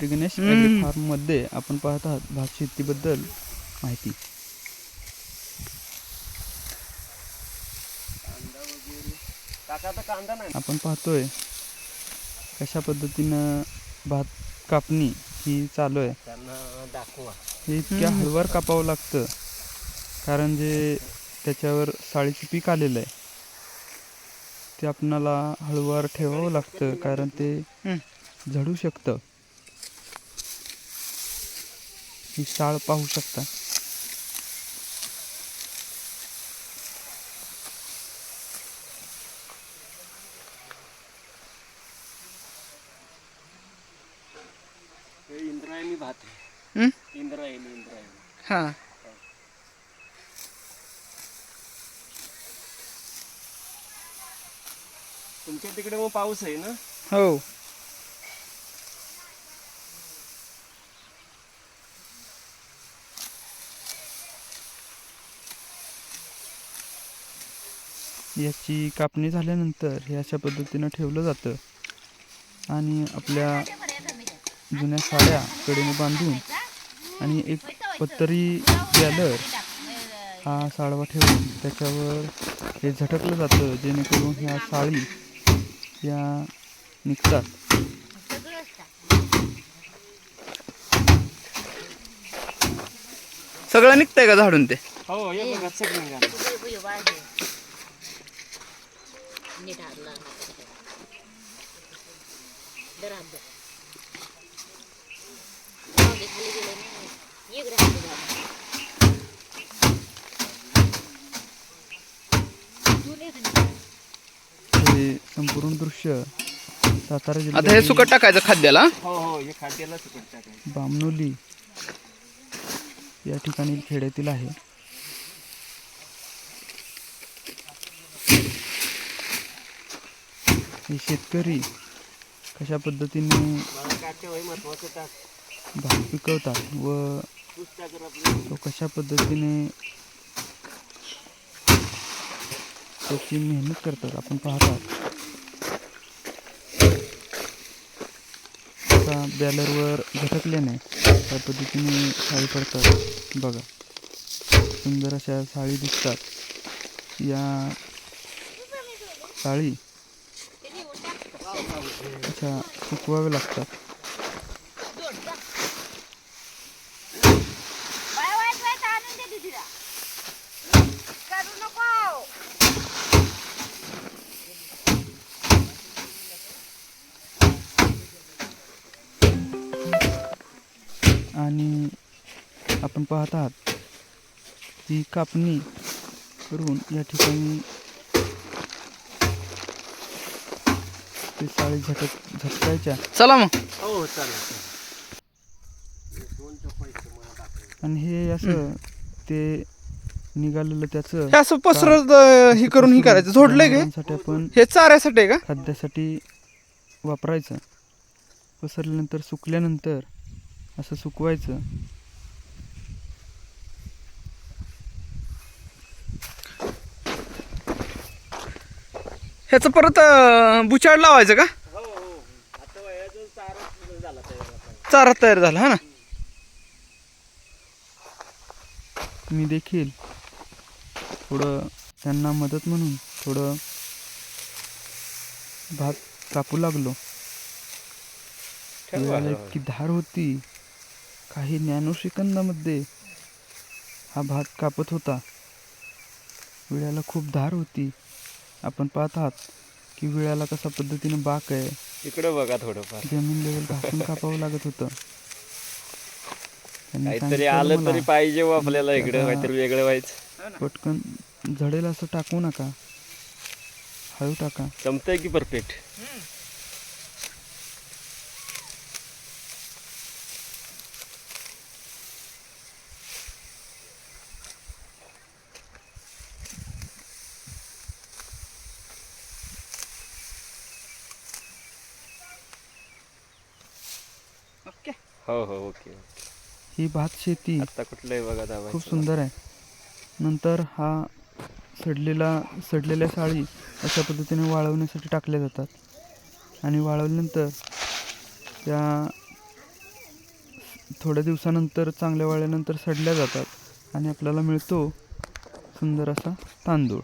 श्री गणेश फार्ममध्ये आपण पाहत आहात भात शेतीबद्दल माहिती. आपण पाहतोय कशा पद्धतीनं भात कापणी ही चालू आहे. हे इतक्या हळूवार कापावं लागतं. कारण जे त्याच्यावर साळीचं पीक आलेलं आहे. ते आपणाला हळूवार ठेवावं लागतं कारण ते झडू शकतं. ही साळ पाहू शकता. इंद्रायणी भात आहे? इंद्रायणी इंद्रायणी. हा. तुमच्या तिकडे मग पाऊस आहे ना? हो. याची कापणी झाल्यानंतर हे अशा पद्धतीनं ठेवलं जातं. आणि आपल्या जुन्या साड्या कडेने बांधून आणि एक पत्तरी गॅलर हा साडवा ठेवून त्याच्यावर हे झटकलं जातं जेणेकरून ह्या साळी या निघतात. सगळं निघतंय का झाडून ते? हो संपूर्ण दृश्य सातारा आता हे सुकट टाकायचं खाद्याला? हो हो हे खाद्याला सुकट टाकायचं. बामनोली या ठिकाणी खेड्यातील आहे. हे शेतकरी कशा पद्धतीने भात पिकवतात व तो कशा पद्धतीने त्याची मेहनत करतात आपण पाहतात आता बॅलरवर झटकल्याने त्या पद्धतीने साळी पडतात. बघा. सुंदर अशा साळी दिसतात. या साळी अशा सुकवाव्या लागतात. आणि आपण पाहत आहात ती कापणी करून या ठिकाणी ते साळी झटक झटकायच्या. चला मग. हो चालेल. आणि हे असं ते निघालेलं त्याचं हे असं पसरत हे करून हे करायचं. झोडलंय का हे? आपण हे चाऱ्यासाठी आहे का? खाद्यासाठी वापरायचं. पसरल्यानंतर सुकल्यानंतर असं सुकवायचं. ह्याचं परत बुचाड लावायचं का? हो हो. चारा झाला तयार झाला हा ना? मी देखील थोडं त्यांना मदत म्हणून थोडं भात कापू लागलो. वेळाला इतकी धार होती. काही नॅनो सेकंदामध्ये हा भात कापत होता. विळ्याला खूप धार होती. आपण पाहत आहात की विळ्याला कशा पद्धतीने बाक आहे. इकडे बघा थोडंफार. जमीन लेवल घासून कापावं लागत होतं. काहीतरी आलं तरी पाहिजे हो आपल्याला इकडे काहीतरी वेगळं व्हायचं. पटकन झडेल असं टाकू नका. हळू टाका. जमतंय की परफेक्ट? हो हो ओके. ही भात शेती आता कुठलंही बघा दाबायचं खूप सुंदर आहे. नंतर हा सडलेला सडलेल्या साळी अशा पद्धतीने वाळवण्यासाठी टाकल्या जातात. आणि वाळवल्यानंतर त्या थोड्या दिवसानंतर चांगल्या वाळल्यानंतर सडल्या जातात. आणि आपल्याला मिळतो सुंदर असा तांदूळ.